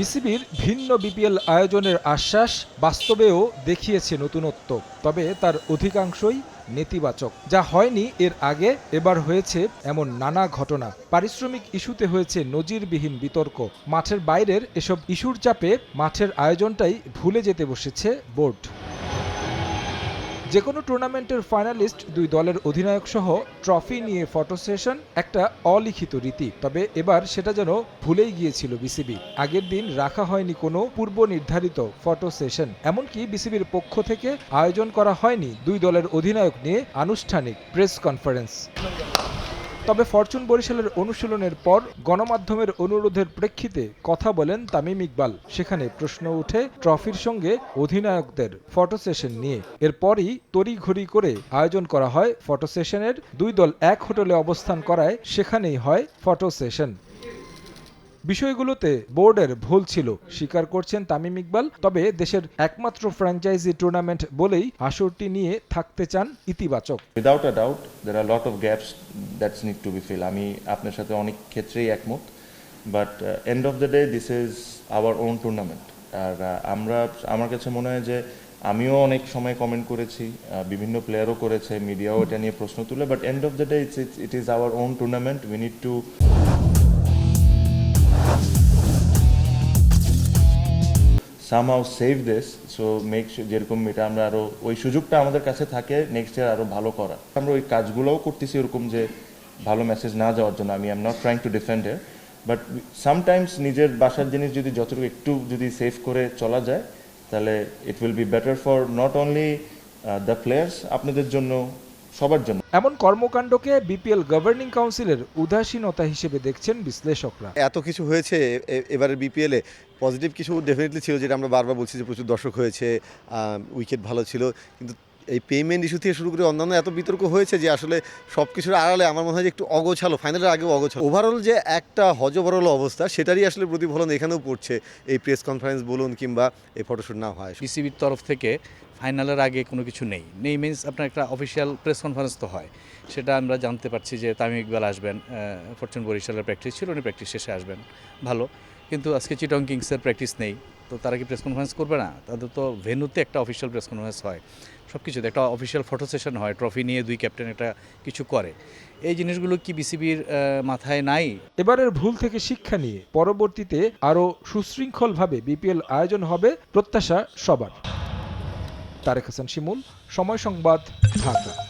বিসিবির ভিন্ন বিপিএল আয়োজনের আশ্বাস বাস্তবেও দেখিয়েছে নতুনত্ব, তবে তার অধিকাংশই নেতিবাচক। যা হয়নি এর আগে, এবার হয়েছে এমন নানা ঘটনা। পারিশ্রমিক ইস্যুতে হয়েছে নজিরবিহীন বিতর্ক। মাঠের বাইরের এসব ইস্যুর চাপে মাঠের আয়োজনটাই ভুলে যেতে বসেছে বোর্ড। যে কোনো টুর্নামেন্টের ফাইনালিস্ট দুই দলের অধিনায়ক সহ ট্রফি নিয়ে ফটো সেশন একটা অলিখিত রীতি। তবে এবার সেটা যেন ভুলেই গিয়েছিল বিসিবি। আগের দিন রাখা হয়নি কোনো পূর্ব নির্ধারিত ফটো সেশন। এমনকি বিসিবির পক্ষ থেকে আয়োজন করা হয়নি দুই দলের অধিনায়ক নিয়ে আনুষ্ঠানিক প্রেস কনফারেন্স। তবে ফরচুন বরিশালের অনুশীলনের পর গণমাধ্যমের অনুরোধের প্রেক্ষিতে কথা বলেন তামিম ইকবাল। সেখানে প্রশ্ন ওঠে ট্রফির সঙ্গে অধিনায়কদের ফটো সেশন নিয়ে। এরপরই তড়িঘড়ি করে আয়োজন করা হয় ফটো সেশনের। দুই দল এক হোটেলে অবস্থান করায় সেখানেই হয় ফটো সেশন। বিষয়গুলোতে বোর্ডের ভুল ছিল স্বীকার করছেন তামিম ইকবাল। তবে দেশের একমাত্র ফ্র্যাঞ্চাইজি টুর্নামেন্ট বলেই আসরটি নিয়ে থাকতে চান ইতিবাচক। Without a doubt there are lot of gaps that's need to be fill আমি আপনার সাথে অনেক ক্ষেত্রেই একমত but end of the day this is our own tournament R uh, আমরা আমার কাছে মনে হয় যে আমিও অনেক সময় কমেন্ট করেছি uh, বিভিন্ন প্লেয়ারও করেছে মিডিয়াও এটা নিয়ে প্রশ্ন তুলে but end of the day it's it is our own tournament we need to somehow save this so make যেরকম এটা আমরা আরও, ওই সুযোগটা আমাদের কাছে থাকে নেক্সট ইয়ার আরও ভালো করা আমরা ওই কাজগুলোও করতেছি ওরকম যে, ভালো মেসেজ না যাওয়ার জন্য, আমি am not trying to defend এর বাট সামটাইমস নিজের বাসার জিনিস যদি যতটুকু একটু যদি সেভ করে চলা যায়, তাহলে it will be better for not only the players আপনাদের জন্য সবার জন্য। এমন কর্মকাণ্ডকে বিপিএল গভর্নিং কাউন্সিলের উদাসীনতা হিসেবে দেখছেন বিশ্লেষকরা। এত কিছু হয়েছে এ- এবারের বিপিএলে পজিটিভ কিছু ডেফিনেটলি ছিল যেটা আমরা বারবার বলছি যে প্রচুর দর্শক হয়েছে উইকেট ভালো ছিল কিন্তু এই পেমেন্ট ইস্যু থেকে শুরু করে অন্যান্য এত বিতর্ক হয়েছে যে আসলে সব কিছুর আড়ালে আমার মনে হয় যে একটু অগোছালো ফাইনালের আগেও অগোছালো। ওভারঅল যে একটা হজবরল অবস্থা সেটারই আসলে প্রতিফলন এখানেও পড়ছে। এই প্রেস কনফারেন্স বলুন কিংবা এই ফটোশ্যুট না হয়। বিসিবির তরফ থেকে ফাইনালের আগে কোনো কিছু নেই। নেই মিন্স আপনার একটা অফিসিয়াল প্রেস কনফারেন্স তো হয়। সেটা আমরা জানতে পারছি যে তামিম ইকবাল আসবেন ফরচুন বরিশালের প্র্যাকটিস ছিল, উনি প্র্যাকটিস শেষে আসবেন। ভালো। কিন্তু আজকে চিটং কিংসের প্র্যাকটিস নেই। তো তারা কি প্রেস কনফারেন্স করবে না? তাদের তো ভেন্যুতে একটা অফিসিয়াল প্রেস কনফারেন্স হয়। সব কিছুতে একটা অফিসিয়াল ফটো সেশন হয় ট্রফি নিয়ে দুই ক্যাপ্টেন একটা কিছু করে। এই জিনিসগুলো কি বিসিবির মাথায় নাই? এবারের ভুল থেকে শিক্ষা নিয়ে পরবর্তীতে আরও সুশৃঙ্খলভাবে বিপিএল আয়োজন হবে প্রত্যাশা সবার। তারেক হাসান শিমুল সময় সংবাদ ঢাকা।